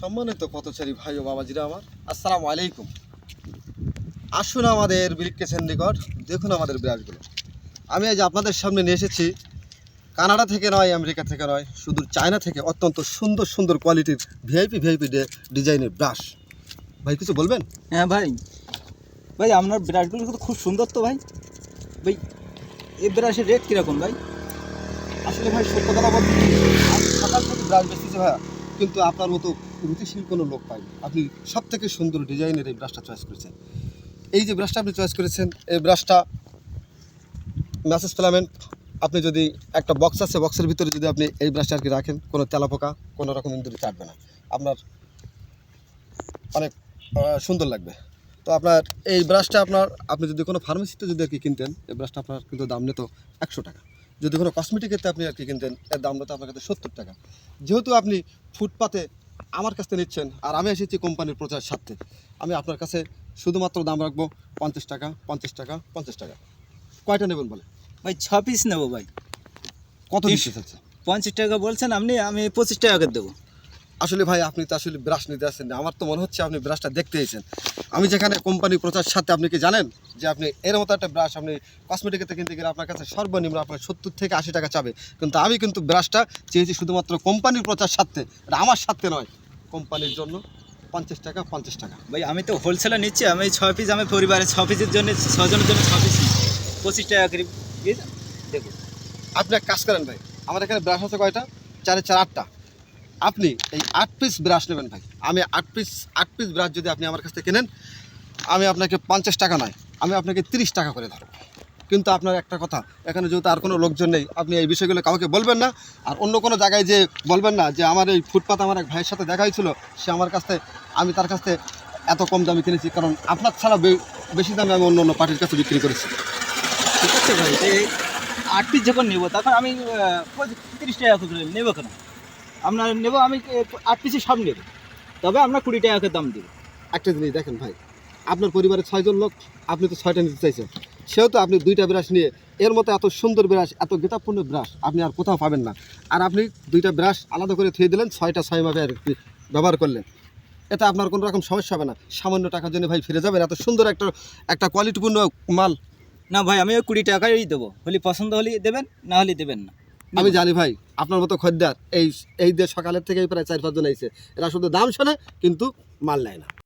সম্মানিত পথচারী ভাই ও বাবাজিরা আমার আসসালামু আলাইকুম। আসুন আমাদের বিলিকেছেন নিকট দেখুন আমাদের বিরাটগুলো আমি আজ আপনাদের সামনে নিয়ে এসেছি কানাডা থেকে নয় আমেরিকা থেকে নয় শুধু চায়না থেকে অত্যন্ত সুন্দর সুন্দর কোয়ালিটির ভিআইপি ভিআইপি ডিজাইনের ব্রাশ। ভাই কিছু বলবেন? হ্যাঁ ভাই। ভাই আপনার ব্রাশগুলো কিন্তু খুব সুন্দর তো ভাই। ভাই এই ব্রাশের রেট কীরকম ভাই? আসলে ভাই সত্য কথা বলতে আমি ব্রাশ বেচতেছি ভাইয়া কিন্তু আপনার মতো রুচিশীল কোনো লোক পাইনি আপনি সব থেকে সুন্দর ডিজাইনের এই ব্রাশটা চয়েস করেছেন। এই যে ব্রাশটা আপনি চয়েস করেছেন, এই ব্রাশটা ম্যাসেজ ফিলামেন্ট আপনি যদি একটা বক্স আছে বক্সের ভিতরে যদি আপনি এই ব্রাশটা আর কি রাখেন, কোনো তেলাপোকা, কোনো রকম ইন্দুরি চাটবে না। আপনার অনেক সুন্দর লাগবে। তো আপনার এই ব্রাশটা আপনার, আপনি যদি কোনো ফার্মেসিতে যদি আর কি কিনতেন, এই ব্রাশটা আপনার কিন্তু দাম নিত একশো টাকা। যদি কোনো কসমেটিকেতে আপনি আর কি কিনতেন, এর দাম নিত আপনার কাছে সত্তর টাকা। যেহেতু আপনি ফুটপাতে আমার কাছে নিচ্ছেন আর আমি এসেছি কোম্পানির প্রচার স্বার্থে। আমি আপনার কাছে শুধুমাত্র দাম রাখব পঞ্চাশ টাকা পঞ্চাশ টাকা পঞ্চাশ টাকা। কয়টা নেবেন বলে ভাই ছ পিস নেব ভাই। কত। দিচ্ছে চাচ্ছে পঞ্চাশ টাকা বলছেন আপনি আমি পঁচিশ টাকা করে দেবো। আসলে ভাই আপনি তো আসলে ব্রাশ নিতে আসছেন না। আমার তো মনে হচ্ছে আপনি ব্রাশটা দেখতে এসেছেন। আমি যেখানে কোম্পানি প্রচার সাথে আপনি কি জানেন যে আপনি এর মতো একটা ব্রাশ আপনি কসমেটিকেতে কিনতে গেলে আপনার কাছে সর্বনিম্ন আপনার সত্তর থেকে আশি টাকা চাবে। কিন্তু আমি কিন্তু ব্রাশটা চেয়েছি শুধুমাত্র কোম্পানির প্রচার স্বার্থে। এটা আমার স্বার্থে নয়। কোম্পানির জন্য পঞ্চাশ টাকা পঞ্চাশ টাকা। ভাই আমি তো হোলসেলে নিচ্ছি আমি ছ পিস আমি পরিবারের ছ পিসের জন্য ছজনের জন্য ছ পিস পঁচিশ টাকা করে দেখুন। আপনি এক কাজ করেন ভাই আমার এখানে ব্রাশ আছে কয়টা? চারে চার আটটা। আপনি এই আট পিস ব্রাশ নেবেন ভাই। আমি আট পিস আট পিস ব্রাশ যদি আপনি আমার কাছ থেকে কেনেন আমি আপনাকে পঞ্চাশ টাকা নয় আমি আপনাকে তিরিশ টাকা করে ধরবো। কিন্তু আপনার একটা কথা এখানে যেহেতু আর কোনো লোকজন নেই আপনি এই বিষয়গুলো কাউকে বলবেন না। আর অন্য কোনো জায়গায় যে বলবেন না যে আমার এই ফুটপাত আমার এক ভাইয়ের সাথে দেখা হয়েছিল সে আমার কাছ থেকে আমি তার কাছ থেকে এত কম দামে কিনেছি কারণ আপনার ছাড়া বেশি দামে আমি অন্য অন্য পার্টির কাছে বিক্রি করেছি। ঠিক আছে ভাই এই আট পিস যখন নেব তখন আমি তিরিশ টাকা করে নেব কেন? আপনার নেব আমি আট পিসই সব নেব। তবে আপনার কুড়ি টাকা দাম দেবো। একটা জিনিস দেখেন ভাই আপনার পরিবারে ছয়জন লোক আপনি তো ছয়টা নিতে চাইছেন। সেহেতু আপনি দুইটা ব্রাশ নিয়ে এর মতো এত সুন্দর ব্রাশ এত গেতাপূর্ণ ব্রাশ আপনি আর কোথাও পাবেন না। আর আপনি দুইটা ব্রাশ আলাদা করে থুয়ে দিলেন ছয়টা ছয় মাপে আর ব্যবহার করলেন। এটা আপনার কোনো রকম সমস্যা হবে না। সামান্য টাকার জন্য ভাই ফিরে যাবেন এত সুন্দর একটা একটা কোয়ালিটিপূর্ণ মাল। না ভাই আমি ওই কুড়ি টাকাই দেবো। হলে পছন্দ হলে দেবেন না হলে দেবেন না। আমি জানি ভাই আপনার মতো খদ্দার এই এই যে সকালের থেকেই প্রায় চার পাঁচজন আইছে এরা শুধু দাম শোনে কিন্তু মাল নেয় না।